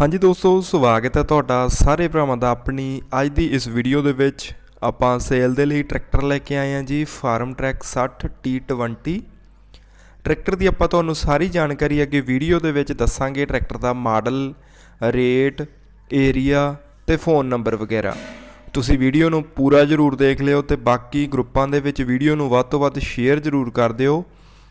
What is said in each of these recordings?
ਹਾਂਜੀ ਦੋਸਤੋ, ਸਵਾਗਤ ਹੈ ਤੁਹਾਡਾ ਸਾਰੇ ਭਰਾਵਾਂ ਦਾ ਆਪਣੀ ਅੱਜ ਦੀ ਇਸ ਵੀਡੀਓ ਦੇ ਵਿੱਚ। ਆਪਾਂ ਸੇਲ ਦੇ ਲਈ ਟਰੈਕਟਰ ਲੈ ਕੇ ਆਏ ਹਾਂ ਜੀ ਫਾਰਮ ਟਰੈਕ 60 T20 ਟਰੈਕਟਰ ਦੀ ਆਪਾਂ ਤੁਹਾਨੂੰ ਸਾਰੀ ਜਾਣਕਾਰੀ ਅੱਗੇ ਵੀਡੀਓ ਦੇ ਵਿੱਚ ਦੱਸਾਂਗੇ ਟਰੈਕਟਰ ਦਾ ਮਾਡਲ ਰੇਟ ਏਰੀਆ ਤੇ ਫੋਨ ਨੰਬਰ ਵਗੈਰਾ। ਤੁਸੀਂ ਵੀਡੀਓ ਨੂੰ ਪੂਰਾ ਜ਼ਰੂਰ ਦੇਖ ਲਿਓ ਤੇ ਬਾਕੀ ਗਰੁੱਪਾਂ ਦੇ ਵਿੱਚ ਵੀਡੀਓ ਨੂੰ ਵੱਧ ਤੋਂ ਵੱਧ ਸ਼ੇਅਰ ਜ਼ਰੂਰ ਕਰ ਦਿਓ।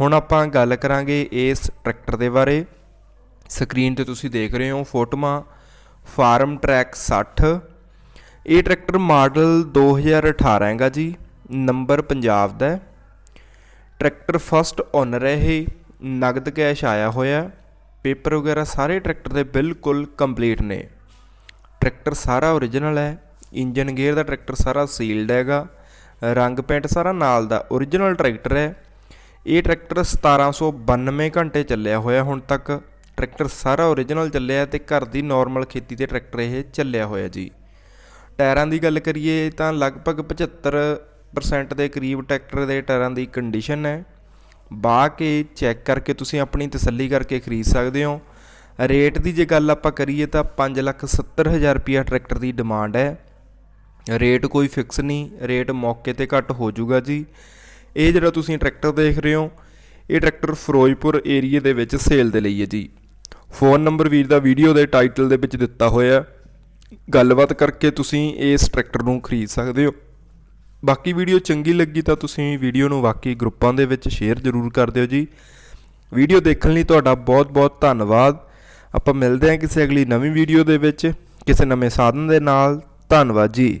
ਹੁਣ ਆਪਾਂ ਗੱਲ ਕਰਾਂਗੇ ਇਸ ਟਰੈਕਟਰ ਦੇ ਬਾਰੇ। ਸਕਰੀਨ ਤੇ ਤੁਸੀਂ ਦੇਖ ਰਹੇ ਹੋ ਫੋਟੋਆਂ, ਫਾਰਮ ਟਰੈਕ 60 ਇਹ ਟਰੈਕਟਰ ਮਾਡਲ 2018 ਹੈਗਾ ਜੀ, ਨੰਬਰ ਪੰਜਾਬ ਦਾ ਟਰੈਕਟਰ ਫਸਟ ਓਨਰ ਹੈ ਇਹ, ਨਗਦ ਕੈਸ਼ ਆਇਆ ਹੋਇਆ, ਪੇਪਰ ਵਗੈਰਾ ਸਾਰੇ ਟਰੈਕਟਰ ਦੇ ਬਿਲਕੁਲ ਕੰਪਲੀਟ ਨੇ। ਟਰੈਕਟਰ ਸਾਰਾ ਓਰੀਜਨਲ ਹੈ, ਇੰਜਨ ਗੇਅਰ ਦਾ ਟਰੈਕਟਰ ਸਾਰਾ ਸੀਲਡ ਹੈਗਾ, ਰੰਗ ਪੈਂਟ ਸਾਰਾ ਨਾਲ ਦਾ ਓਰੀਜਨਲ ਟਰੈਕਟਰ ਹੈ। ਇਹ ਟਰੈਕਟਰ 1792 ਘੰਟੇ ਚੱਲਿਆ ਹੋਇਆ, ਹੁਣ ਤੱਕ ਟਰੈਕਟਰ ਸਾਰਾ ਓਰੀਜਨਲ ਚੱਲਿਆ ਤੇ ਘਰ ਦੀ ਨਾਰਮਲ ਖੇਤੀ ਤੇ ਟਰੈਕਟਰ ਇਹ ਚੱਲਿਆ ਹੋਇਆ ਜੀ। ਟਾਇਰਾਂ ਦੀ ਗੱਲ ਕਰੀਏ ਤਾਂ ਲਗਭਗ 75% ਦੇ ਕਰੀਬ ਟਰੈਕਟਰ ਦੇ ਟਾਇਰਾਂ ਦੀ ਕੰਡੀਸ਼ਨ ਹੈ। ਬਾ ਕੇ ਚੈੱਕ ਕਰਕੇ ਤੁਸੀਂ ਆਪਣੀ ਤਸੱਲੀ ਕਰਕੇ ਖਰੀਦ ਸਕਦੇ ਹੋ। ਰੇਟ ਦੀ ਜੇ ਗੱਲ ਆਪਾਂ ਕਰੀਏ ਤਾਂ 570000 ਰੁਪਿਆ ਟਰੈਕਟਰ ਦੀ ਡਿਮਾਂਡ ਹੈ। ਰੇਟ ਕੋਈ ਫਿਕਸ ਨਹੀਂ, ਰੇਟ ਮੌਕੇ ਤੇ ਘੱਟ ਹੋ ਜਾਊਗਾ ਜੀ। ਇਹ ਜਿਹੜਾ ਤੁਸੀਂ ਟਰੈਕਟਰ ਦੇਖ ਰਹੇ ਹੋ, ਇਹ ਟਰੈਕਟਰ ਫਿਰੋਜ਼ਪੁਰ ਏਰੀਏ ਦੇ ਵਿੱਚ ਸੇਲ ਦੇ ਲਈ ਹੈ ਜੀ। ਫੋਨ ਨੰਬਰ ਵੀਰ ਦਾ ਵੀਡੀਓ ਦੇ ਟਾਈਟਲ ਦੇ ਵਿੱਚ ਦਿੱਤਾ ਹੋਇਆ ਗੱਲਬਾਤ ਕਰਕੇ ਤੁਸੀਂ ਇਸ ਟਰੈਕਟਰ ਨੂੰ ਖਰੀਦ ਸਕਦੇ ਹੋ। ਬਾਕੀ ਵੀਡੀਓ ਚੰਗੀ ਲੱਗੀ ਤਾਂ ਤੁਸੀਂ ਵੀਡੀਓ ਨੂੰ ਬਾਕੀ ਗਰੁੱਪਾਂ ਦੇ ਵਿੱਚ ਸ਼ੇਅਰ ਜ਼ਰੂਰ ਕਰ ਦਿਓ ਜੀ। ਵੀਡੀਓ ਦੇਖਣ ਲਈ ਤੁਹਾਡਾ ਬਹੁਤ-ਬਹੁਤ ਧੰਨਵਾਦ। ਆਪਾਂ ਮਿਲਦੇ ਹਾਂ ਕਿਸੇ ਅਗਲੀ ਨਵੀਂ ਵੀਡੀਓ ਦੇ ਵਿੱਚ, ਕਿਸੇ ਨਵੇਂ ਸਾਧਨ ਦੇ ਨਾਲ। ਧੰਨਵਾਦ ਜੀ।